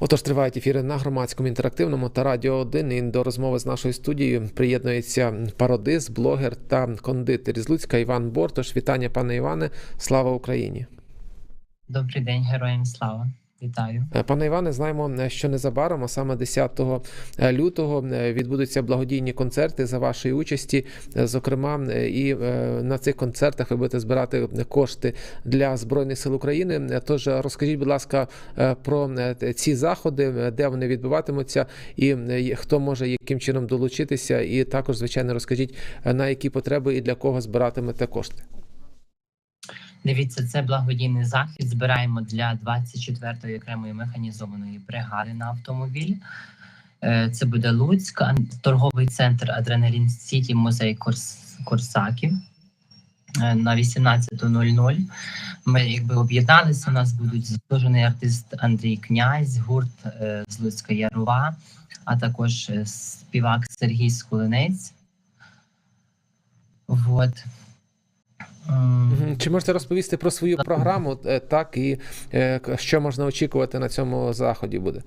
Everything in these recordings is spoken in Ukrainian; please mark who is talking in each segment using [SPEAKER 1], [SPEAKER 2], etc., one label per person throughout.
[SPEAKER 1] Отож, тривають ефіри на громадському інтерактивному та радіо 1. І до розмови з нашою студією приєднується пародист, блогер та кондитер із Луцька Іван Бортош. Вітання, пане Іване. Слава Україні!
[SPEAKER 2] Добрий день, героям слава. Вітаю.
[SPEAKER 1] Е, Пане Іване, знаємо, е, що незабаром, а саме 10 лютого, е, відбудуться благодійні концерти за вашої участі. Зокрема, і на цих концертах ви будете збирати кошти для збройних сил України. Тож розкажіть, будь ласка, про ці заходи, де вони відбуватимуться, і хто може яким чином долучитися, і також, звичайно, розкажіть на які потреби і для кого збиратимете кошти.
[SPEAKER 2] Дивіться, це благодійний захід. Збираємо для 24-ї окремої механізованої бригади на автомобіль. Е, Це буде Луцьк, торговий центр Адреналін Сіті, музей Корс- Корсаків Е, на 18.00. Ми якби об'єдналися. У нас будуть заслужений артист Андрій Князь, гурт е, з Луцька Ярова, а також співак Сергій Скулинець. Вот.
[SPEAKER 1] Мгм. Чи можете розповісти про свою програму, е, так і е, що можна очікувати на цьому заході буде?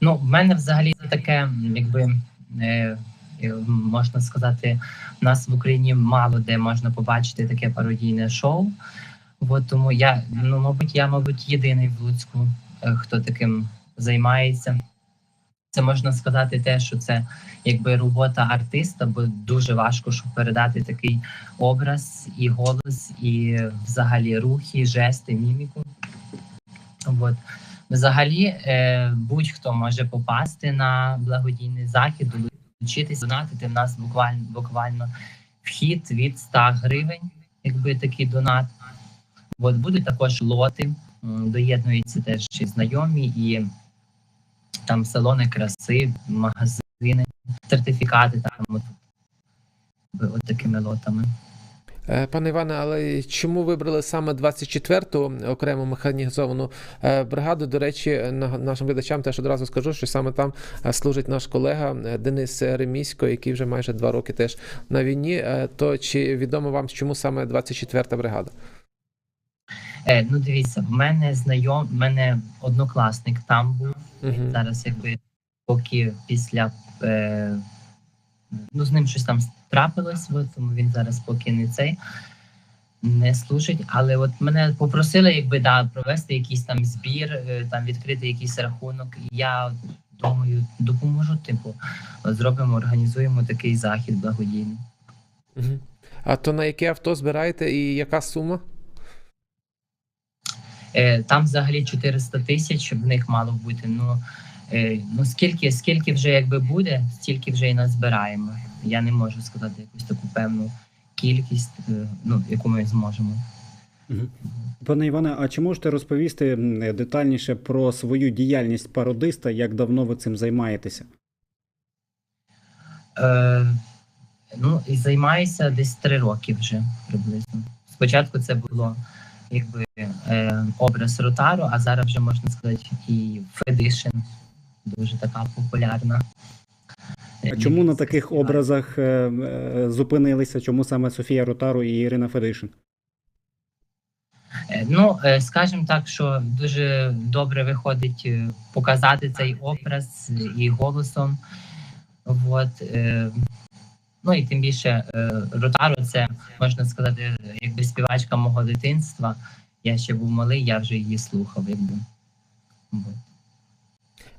[SPEAKER 2] Ну, в мене взагалі таке, якби е, е, можна сказати, в нас в Україні мало де можна побачити таке пародійне шоу. От тому я, ну, мабуть, я, мабуть, єдиний в Луцьку, е, хто таким займається. Це можна сказати те, що це якби робота артиста, бо дуже важко, щоб передати такий образ і голос, і взагалі рухи, жести, міміку. От. Взагалі, е, будь-хто може попасти на благодійний захід, долучитись, донатити. В нас буквально буквально вхід від 100 гривень, якби такий донат. От будуть також лоти, доєднуються теж і знайомі, і там салони краси, магазини, сертифікати там от, от такими лотами.
[SPEAKER 1] Е, Пане Іване, але чому вибрали саме 24-ту окрему механізовану е, бригаду? До речі, нашим глядачам теж одразу скажу, що саме там е, служить наш колега Денис Ремісько, який вже майже два роки теж на війні. То чи відомо вам, чому саме 24-та бригада?
[SPEAKER 2] Е, ну дивіться, в мене знайом, в мене однокласник там був.
[SPEAKER 1] Мгм.
[SPEAKER 2] Зараз, якби поки після е, ну з ним щось там трапилось, от, тому він зараз поки не цей не служить. Але от мене попросили, якби да, провести якийсь там збір, е, там відкрити якийсь рахунок. І я думаю, допоможу. Типу, зробимо, організуємо такий захід благодійний.
[SPEAKER 1] Мгм. А то на яке авто збираєте і яка сума?
[SPEAKER 2] Е, там взагалі 400 тисяч, в них мало бути. Ну, е, ну скільки, скільки вже якби буде, стільки вже і назбираємо. Я не можу сказати якусь таку певну кількість, е, ну, яку ми зможемо.
[SPEAKER 3] Пане Іване, а чи можете розповісти детальніше про свою діяльність пародиста, як давно ви цим займаєтеся?
[SPEAKER 2] Е, ну, і займаюся десь три роки вже приблизно. Спочатку це було якби е, образ Ротару, а зараз вже можна сказати і Федишин, дуже така популярна.
[SPEAKER 3] А чому на таких образах е, е, зупинилися? Чому саме Софія Ротару і Ірина Федишин?
[SPEAKER 2] Е, Ну, е, скажімо так, що дуже добре виходить показати цей образ і голосом. От, ну і тим більше е, Ротару це можна сказати, якби співачка мого дитинства. Я ще був малий, я вже її слухав, якби.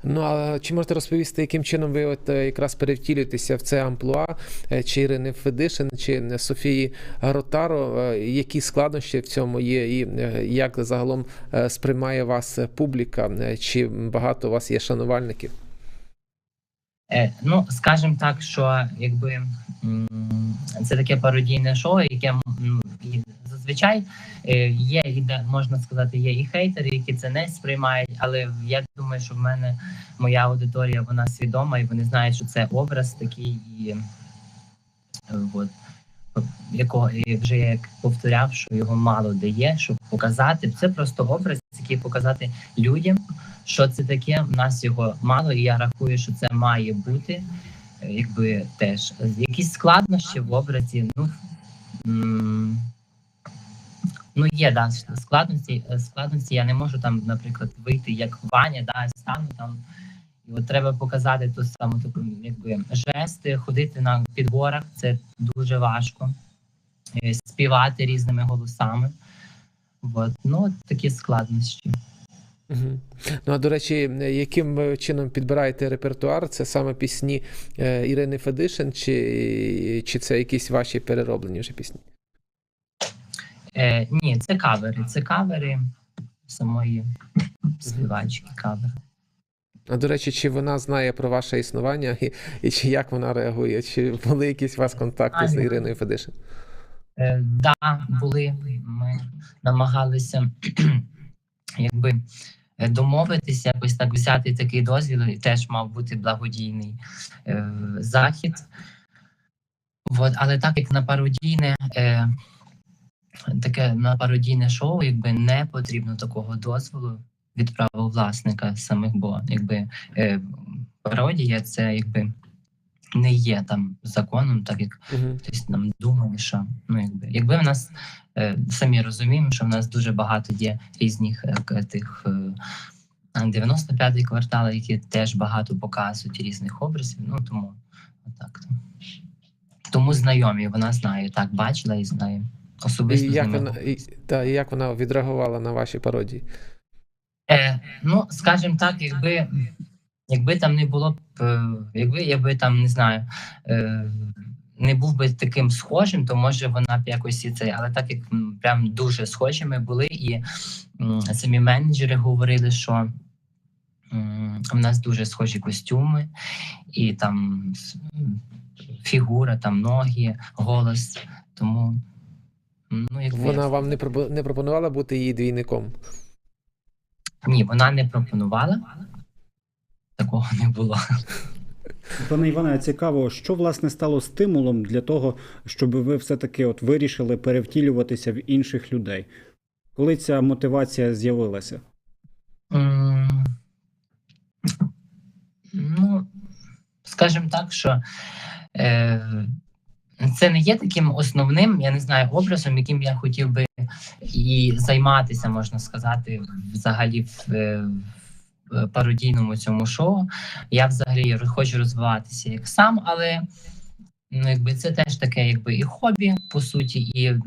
[SPEAKER 1] Ну а чи можете розповісти, яким чином ви от е, якраз перевтілюєтеся в це амплуа, е, чи Ірини Федишин, чи Софії Ротаро? Які складнощі в цьому є, і як загалом сприймає вас публіка? Чи багато у вас є шанувальників?
[SPEAKER 2] Ну, скажімо так, що якби це таке пародійне шоу, яке зазвичай е, є можна сказати, є і хейтери, які це не сприймають. Але я думаю, що в мене моя аудиторія вона свідома, і вони знають, що це образ такий, і е, от, якого і вже я як повторяв, що його мало де є, щоб показати. Це просто образ, який показати людям, що це таке. В нас його мало, і я рахую, що це має бути. Якби теж якісь складнощі в образі. Ну Ну, є да, складності, складності. Я не можу там, наприклад, вийти як Ваня, да, стану там. І от треба показати ту саму таку, якби жести, ходити на підборах, це дуже важко. Е, Співати різними голосами. От. Ну, такі складнощі.
[SPEAKER 1] Угу. Ну а до речі, яким чином підбираєте репертуар? Це саме пісні е, Ірини Федишин, чи, чи це якісь ваші перероблені вже пісні?
[SPEAKER 2] Е, ні, це кавери. Це кавери самої співачки кавери.
[SPEAKER 1] А до речі, чи вона знає про ваше існування і, і чи як вона реагує? Чи були якісь у вас контакти з Іриною Федишин?
[SPEAKER 2] Е, да, були. Ми намагалися якби е, домовитися, якось так взяти такий дозвіл, і теж мав бути благодійний е, захід. От, але так як на пародійне, е, таке на пародійне шоу, якби не потрібно такого дозволу від правовласника самих, бо якби е, пародія це якби не є там законом, так як
[SPEAKER 1] Угу.
[SPEAKER 2] хтось нам думає, що ну якби якби в нас е, самі розуміємо, що в нас дуже багато є різних е, тих е, 95-й квартал, які теж багато показують різних образів. Ну тому отак. Тому знайомі, вона знає, так бачила і знає.
[SPEAKER 1] І
[SPEAKER 2] Особисто з
[SPEAKER 1] як
[SPEAKER 2] ними.
[SPEAKER 1] вона, і, та, і як вона відреагувала на ваші пародії?
[SPEAKER 2] Е, ну, скажімо так, якби, якби там не було б, е, якби я би там не знаю, е, не був би таким схожим, то може вона б якось і це. Але так як прям дуже схожі ми були, і самі менеджери говорили, що в нас дуже схожі костюми, і там фігура, там ноги, голос. Тому ну, якби,
[SPEAKER 1] Вона вам не, не пропонувала бути її двійником?
[SPEAKER 2] ні, вона не пропонувала. Такого не було.
[SPEAKER 3] Пане Іване, цікаво, що власне стало стимулом для того, щоб ви все-таки от вирішили перевтілюватися в інших людей? Коли ця мотивація з'явилася?
[SPEAKER 2] М, Ну, скажімо так, що е, це не є таким основним, я не знаю, образом, яким я хотів би і займатися, можна сказати, взагалі в, в пародійному цьому шоу. Я взагалі хочу розвиватися як сам, але ну, якби це теж таке, якби і хобі, по суті, і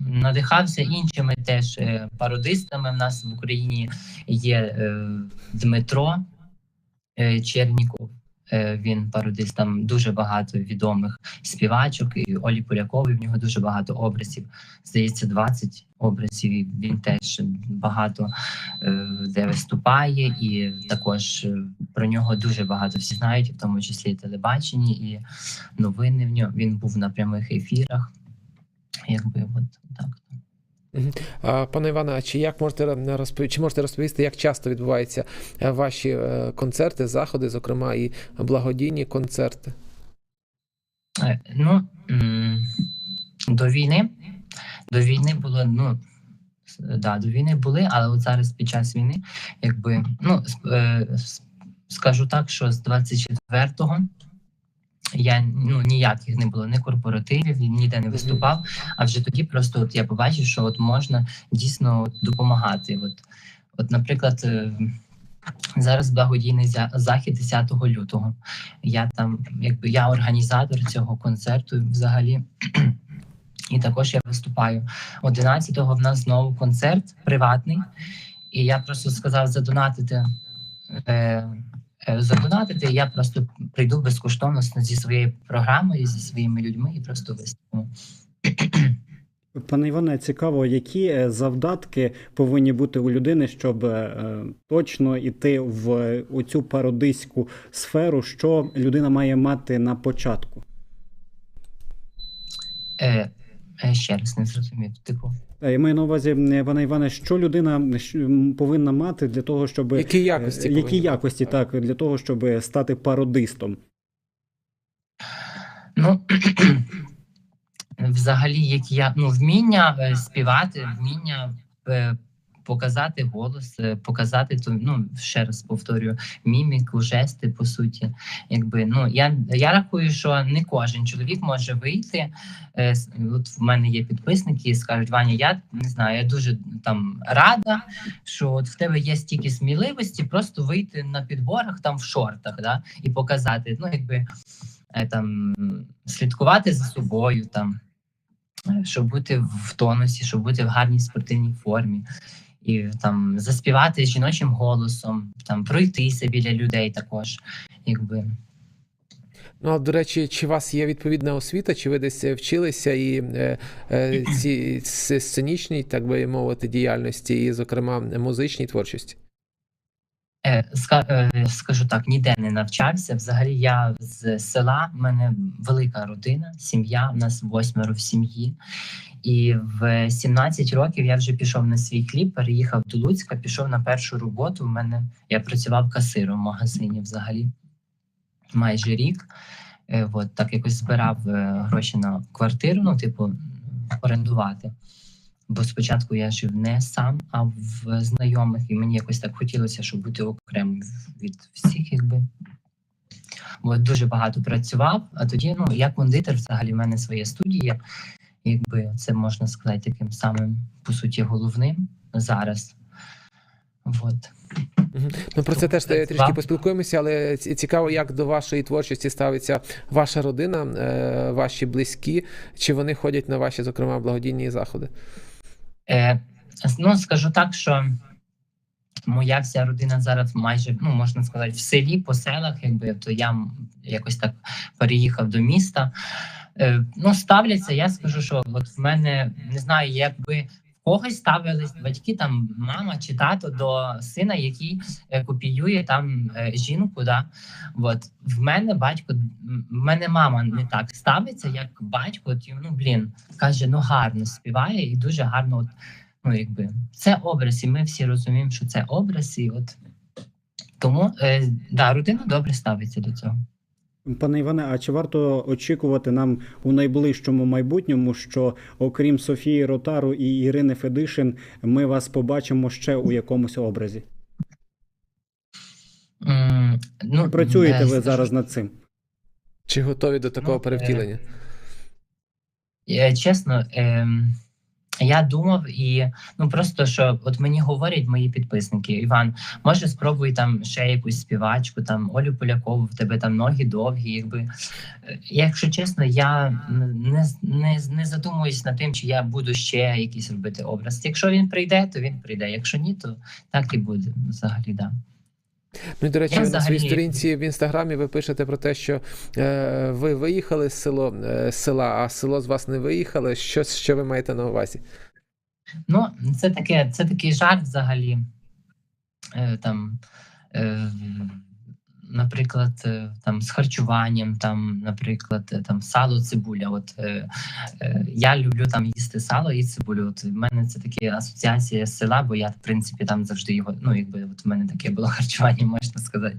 [SPEAKER 2] надихався іншими теж е, пародистами. В нас в Україні є е, Дмитро е, Черніков. Е, він пародист, там дуже багато відомих співачок, і Олі Полякової, в нього дуже багато образів. Здається, 20 образів. і Він теж багато е, де виступає, і також е, про нього дуже багато всі знають, в тому числі і телебаченні, і новини в нього. Він був на прямих ефірах. Якби от так.
[SPEAKER 1] Пане Іване, а чи як можете розповісти, чи можете розповісти, як часто відбуваються е, ваші концерти, заходи, зокрема і благодійні концерти?
[SPEAKER 2] Ну до війни. До війни було, ну да, до війни були, але от зараз під час війни, якби, ну е, скажу так, що з 24-го я ну ніяких не було, ні корпоративів, ніде не виступав. А вже тоді просто от я побачив, що от можна дійсно от допомагати. От, от, наприклад, е, зараз благодійний захід 10 лютого. Я там, якби я організатор цього концерту взагалі. І також я виступаю. 11-го в нас знову концерт приватний. І я просто сказав задонатити. Е, е, задонатити. Я просто прийду безкоштовно зі своєю програмою, зі своїми людьми і просто виступлю.
[SPEAKER 3] Пане Іване, цікаво, які е, завдатки повинні бути у людини, щоб е, точно йти в оцю пародистську сферу, що людина має мати на початку?
[SPEAKER 2] Е, ще раз не зрозумів. Типу,
[SPEAKER 3] Я маю на увазі, пане Іване, що людина повинна мати для того, щоб
[SPEAKER 1] Які якості?
[SPEAKER 3] Е, які
[SPEAKER 1] повинні
[SPEAKER 3] якості так для того, щоб стати пародистом?
[SPEAKER 2] Ну взагалі, як я ну вміння е, співати, вміння показати голос, е, показати ту, ну ще раз повторюю, міміку, жести по суті. Якби ну я, я рахую, що не кожен чоловік може вийти. Е, от в мене є підписники і скажуть, Ваня, я не знаю, я дуже там рада, що от в тебе є стільки сміливості, просто вийти на підборах там в шортах, да, і показати, ну якби е, там слідкувати за собою, там е, щоб бути в тонусі, щоб бути в гарній спортивній формі. І там заспівати жіночим голосом, там пройтися біля людей також, якби
[SPEAKER 1] Ну, а до речі, чи у вас є відповідна освіта, чи ви десь е, вчилися і е, е, ці сценічній, так би мовити, діяльності, і, зокрема, музичній творчості?
[SPEAKER 2] Е, ска- е, скажу так, ніде не навчався. Взагалі, я з села, в мене велика родина, сім'я, у нас восьмеро в сім'ї. І в 17 років я вже пішов на свій хліб, переїхав до Луцька, пішов на першу роботу. У мене я працював касиром в магазині взагалі майже рік. Е, от, так якось збирав е, гроші на квартиру, ну, типу, орендувати. Бо спочатку я жив не сам, а в знайомих, і мені якось так хотілося, щоб бути окремим від всіх, якби. От дуже багато працював, а тоді, ну, я кондитер, взагалі, в мене своя студія. Якби це можна сказати таким самим, по суті, головним зараз. От.
[SPEAKER 1] Ну про це теж е, трішки поспілкуємося, але цікаво, як до вашої творчості ставиться ваша родина, е, ваші близькі, чи вони ходять на ваші, зокрема, благодійні заходи?
[SPEAKER 2] Е, ну, скажу так, що моя вся родина зараз майже, ну, можна сказати, в селі, по селах, якби то я якось так переїхав до міста. Е, ну, ставляться, я скажу, що от в мене не знаю, якби в когось ставились батьки, там мама чи тато до сина, який е, копіює там е, жінку. Да? От в мене батько, в мене мама не так ставиться, як батько. От, ну блін, каже, ну гарно співає і дуже гарно. От, ну, якби це образ, і ми всі розуміємо, що це образ, і от тому е, да, родина добре ставиться до цього.
[SPEAKER 3] Пане Іване, а чи варто очікувати нам у найближчому майбутньому, що окрім Софії Ротару і Ірини Федишин, ми вас побачимо ще у якомусь образі?
[SPEAKER 2] М, ну,
[SPEAKER 3] Працюєте
[SPEAKER 2] е,
[SPEAKER 3] ви
[SPEAKER 2] скажу
[SPEAKER 3] зараз над цим?
[SPEAKER 1] Чи готові до такого
[SPEAKER 2] Ну, е,
[SPEAKER 1] перевтілення?
[SPEAKER 2] Е, Чесно, ем, я думав і ну просто що от мені говорять мої підписники: Іван, може спробуй там ще якусь співачку, там Олю Полякову, в тебе там ноги довгі. Якби Е, якщо чесно, я не, не, не задумуюсь над тим, чи я буду ще якийсь робити образ. Якщо він прийде, то він прийде. Якщо ні, то так і буде. Взагалі, да.
[SPEAKER 1] Ну і до речі, на своїй сторінці в інстаграмі ви пишете про те, що е, ви виїхали з село е, з села, а село з вас не виїхало. Що, що ви маєте на увазі?
[SPEAKER 2] Ну, це таке, це такий жарт взагалі. Е, там, е, наприклад, е, там з харчуванням, там, наприклад, е, там сало, цибуля. От е, е, я люблю там їсти сало і цибулю. От в мене це такі асоціація з села, бо я, в принципі, там завжди його. Ну, якби от в мене таке було харчування, можна сказати.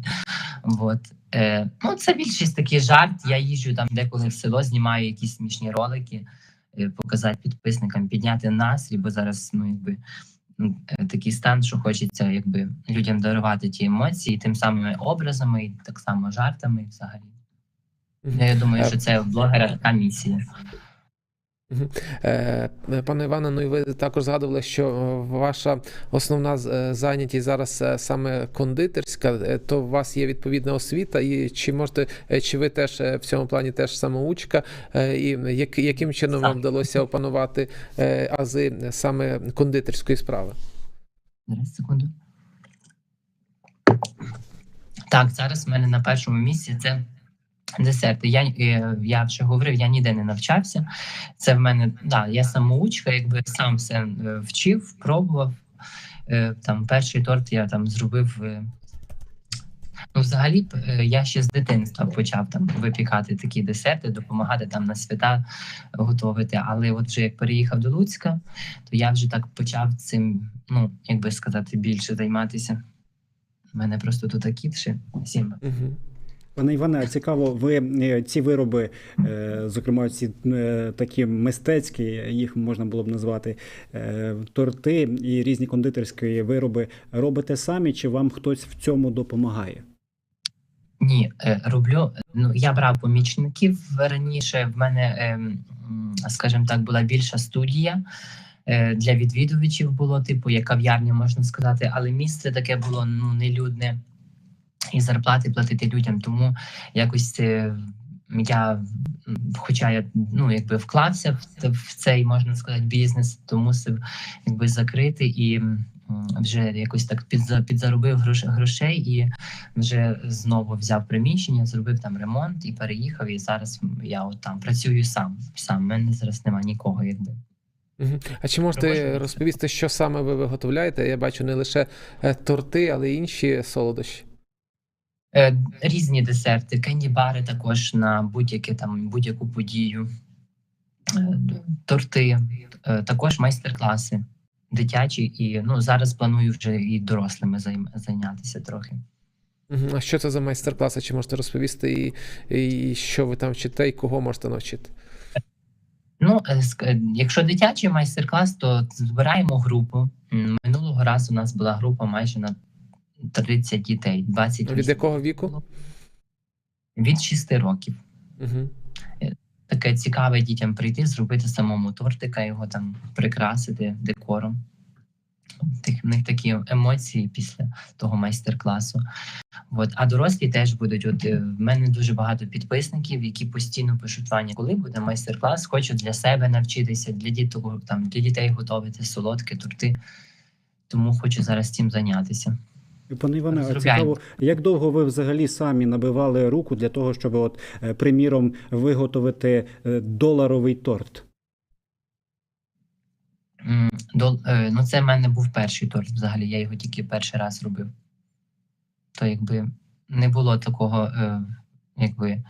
[SPEAKER 2] От. Е, ну, це більшість такий жарт. Я їжджу там деколи в село, знімаю якісь смішні ролики е, показати підписникам, підняти настрій, бо зараз ну якби такий стан, що хочеться якби людям дарувати ті емоції тим самими образами, і так само жартами, і взагалі. Я думаю,
[SPEAKER 1] Е,
[SPEAKER 2] що це в блогера така місія.
[SPEAKER 1] Е, Пане Іване, ну і ви також згадували, що е, ваша основна е, зайнятість зараз саме кондитерська, то у вас є відповідна освіта, і чи можете, чи ви теж в цьому плані теж самоучка, і яким чином вам вдалося опанувати ази саме кондитерської справи?
[SPEAKER 2] Зараз секунду. Так, зараз в мене на першому місці це десерти. Я, е, я вже говорив, я ніде не навчався. Це в мене, да, я самоучка, якби сам все е, вчив, пробував. Е, Там перший торт я там зробив. Ну, взагалі, я ще з дитинства почав там випікати такі десерти, допомагати там на свята готувати. Але от вже як переїхав до Луцька, то я вже так почав цим, ну як би сказати, більше займатися. У мене просто тут кіт ще Сімба.
[SPEAKER 3] Пане Іване, цікаво, ви е, ці вироби, е, зокрема, ці е, такі мистецькі, їх можна було б назвати торти і різні кондитерські вироби робите самі, чи вам хтось в цьому допомагає?
[SPEAKER 2] Ні, роблю. Ну я брав помічників раніше. В мене, скажімо так, була більша студія. Для відвідувачів було, типу, як кав'ярня, можна сказати, але місце таке було ну нелюдне, і зарплати платити людям. Тому якось я, хоча я ну якби вклався в, в цей, можна сказати, бізнес, то мусив якби закрити і вже якось так підза, підзаробив грошей і вже знову взяв приміщення, зробив там ремонт і переїхав. І зараз я от там працюю сам. Сам У мене зараз нема нікого, якби.
[SPEAKER 1] А чи можете розповісти, що саме ви виготовляєте? Я бачу не лише е, торти, але й інші солодощі.
[SPEAKER 2] Е, різні десерти, кенді-бари також на будь-яке там будь-яку подію, е, торти, е, також майстер-класи дитячі, і ну зараз планую вже і дорослими зайнятися трохи.
[SPEAKER 1] А що це за майстер-класи? Чи можете розповісти, і, і що ви там вчите, і кого можете навчити?
[SPEAKER 2] Ну, якщо дитячий майстер-клас, то збираємо групу. Минулого разу у нас була група майже на 30 дітей, 20
[SPEAKER 1] Від якого віку?
[SPEAKER 2] від 6 років.
[SPEAKER 1] Угу.
[SPEAKER 2] Таке цікаве дітям прийти, зробити самому тортика, його там прикрасити декором. Тих, в них такі емоції після того майстер-класу. От. А дорослі теж будуть. От е, в мене дуже багато підписників, які постійно пишуть Ваня, коли буде майстер-клас, хочу для себе навчитися, для діток, там для дітей готувати солодкі торти. Тому хочу зараз цим зайнятися.
[SPEAKER 3] Пане Іване, а цікаво, як довго ви взагалі самі набивали руку для того, щоб, от, е, приміром, виготовити е, доларовий торт?
[SPEAKER 2] Е, ну, це в мене був перший торт взагалі. Я його тільки перший раз робив. То якби не було такого, якби,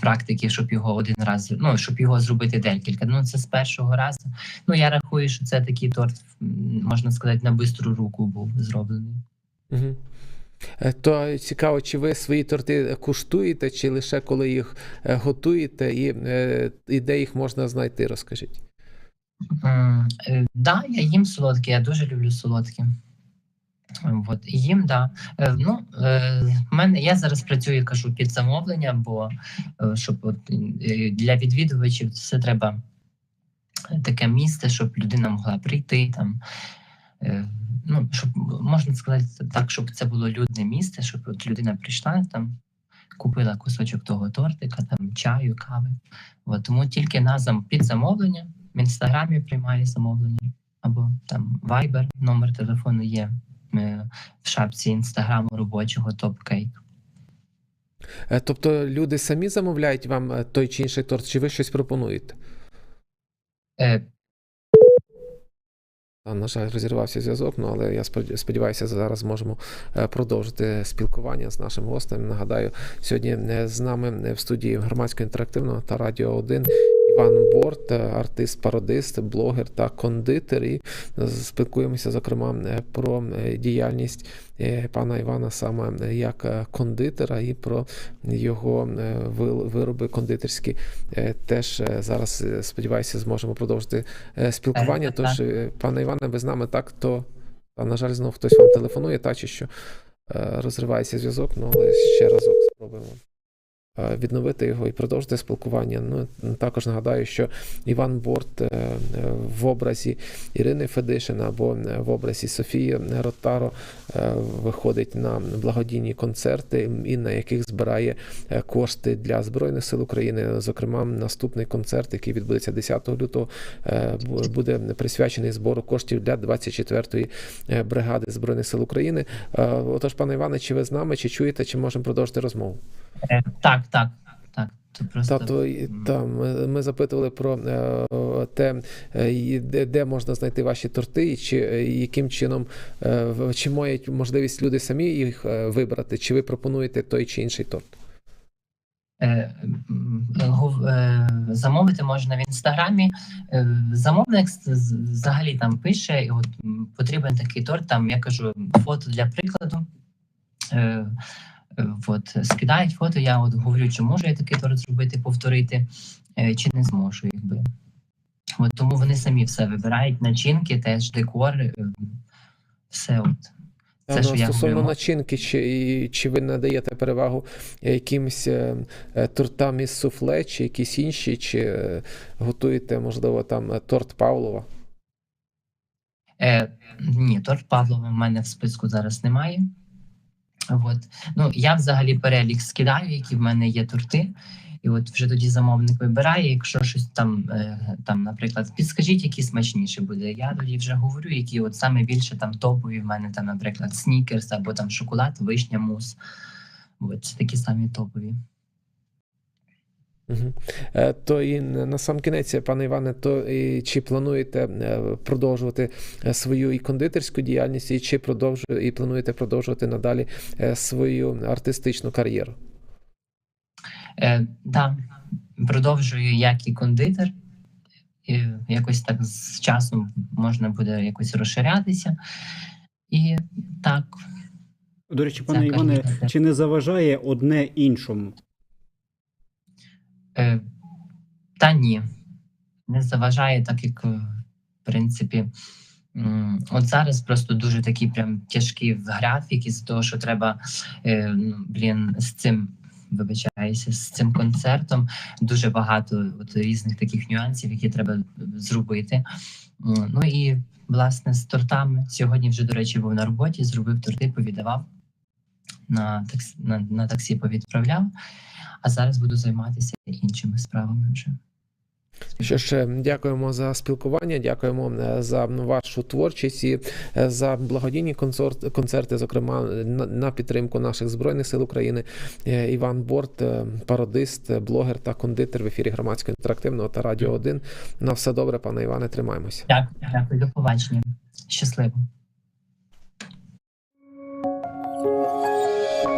[SPEAKER 2] практики, щоб його один раз, ну, щоб його зробити декілька. Ну, це з першого разу. Ну, я рахую, що це такий торт, можна сказати, на бистру руку був зроблений.
[SPEAKER 1] Угу. То цікаво, чи ви свої торти куштуєте, чи лише коли їх е, готуєте, і, е, і де їх можна знайти, розкажіть.
[SPEAKER 2] Е, Да, я їм солодкі, я дуже люблю солодкі. От, їм, да. Е, Ну, е, мене, я зараз працюю, кажу, під замовлення, бо е, щоб от, е, для відвідувачів це треба таке місце, щоб людина могла прийти там. Е, Ну, щоб можна сказати так, щоб це було людне місце, щоб от людина прийшла там, купила кусочок того тортика, там чаю, кави. От, тому тільки на зам під замовлення в інстаграмі приймає замовлення, або там Viber, номер телефону є е, в шапці інстаграму робочого топ-кейк.
[SPEAKER 1] Тобто люди самі замовляють вам е, той чи інший торт, чи ви щось пропонуєте?
[SPEAKER 2] Е,
[SPEAKER 1] На жаль, розірвався зв'язок, ну, але я сподіваюся, зараз зможемо е, продовжити спілкування з нашим гостем. Нагадаю, сьогодні е, з нами в студії громадського інтерактивного та радіо 1 Іван Борт, е, артист, пародист, блогер та кондитер. І е, спілкуємося, зокрема, е, про діяльність пана Івана саме як кондитера і про його вироби кондитерські. Теж зараз сподіваюся, зможемо продовжити спілкування. Тож, пане Іване, ви з нами так, то та, на жаль, знов хтось вам телефонує, та чи що розривається зв'язок, ну але ще разок спробуємо. Е, Відновити його і продовжити спілкування. Ну також нагадаю, що Іван Борт е, е, в образі Ірини Федишина або в образі Софії Ротаро виходить на благодійні концерти, і на яких збирає е, кошти для Збройних сил України. Зокрема, наступний концерт, який відбудеться 10 лютого, е, буде присвячений збору коштів для 24-ї е, бригади Збройних сил України. Е, Отож, пане Іване, чи ви з нами, чи чуєте, чи можемо продовжити розмову?
[SPEAKER 2] е, так, так, так. Це просто
[SPEAKER 1] Тобто, та, ми, ми запитували про е, те, е, де, де можна знайти ваші торти, і чи е, яким чином е, чи мають можливість люди самі їх е, вибрати, чи ви пропонуєте той чи інший торт?
[SPEAKER 2] замовити можна в інстаграмі. Замовник взагалі там пише, і от потрібен такий торт. Там я кажу фото для прикладу. Е, От скидають фото, я от говорю, чи можу я такий торт зробити, повторити, е, чи не зможу, якби. От тому вони самі все вибирають, начинки, теж декор, е, все от. Це,
[SPEAKER 1] ну,
[SPEAKER 2] що я
[SPEAKER 1] стосовно
[SPEAKER 2] говорю.
[SPEAKER 1] начинки, чи, чи ви надаєте перевагу якимсь е, тортам із суфле, чи якісь інші, чи готуєте, можливо, там торт Павлова?
[SPEAKER 2] Е, ні, торт Павлова в мене в списку зараз немає. От. Ну, я взагалі перелік скидаю, які в мене є торти. І от вже тоді замовник вибирає, якщо щось там, е, там, наприклад, підскажіть, які смачніше буде. Я тоді вже говорю, які от саме більше там топові в мене, там, наприклад, снікерс або там шоколад, вишня, мус. От такі самі топові.
[SPEAKER 1] Угу. То і на сам кінець, пане Іване, то і чи плануєте е, продовжувати е, свою і кондитерську діяльність, і чи продовжує, і плануєте продовжувати надалі е, свою артистичну кар'єру?
[SPEAKER 2] Е, да, продовжую як і кондитер. І якось так з часом можна буде якось розширятися. І так,
[SPEAKER 3] До речі, пане Іване, чи не заважає одне іншому?
[SPEAKER 2] Е, та ні, не заважає, так як, е, в принципі, от зараз просто дуже такий прям тяжкий графік із того, що треба, е, ну, блін, з цим. Вибачаюся, з цим концертом дуже багато от різних таких нюансів, які треба зробити. Ну і власне з тортами. Сьогодні вже, до речі, був на роботі, зробив торти, повідавав на таксі, на, на таксі повідправляв. А зараз буду займатися іншими справами вже.
[SPEAKER 1] Що ж, дякуємо за спілкування, дякуємо е, за вашу творчість і е, за благодійні концерт- концерти, зокрема на, підтримку наших збройних сил України. Е, Іван Борт, пародист, блогер та кондитер в ефірі громадського інтерактивного та радіо 1. На все добре, пане Іване, тримаємося.
[SPEAKER 2] Дякую, дякую, до побачення. Щасливо.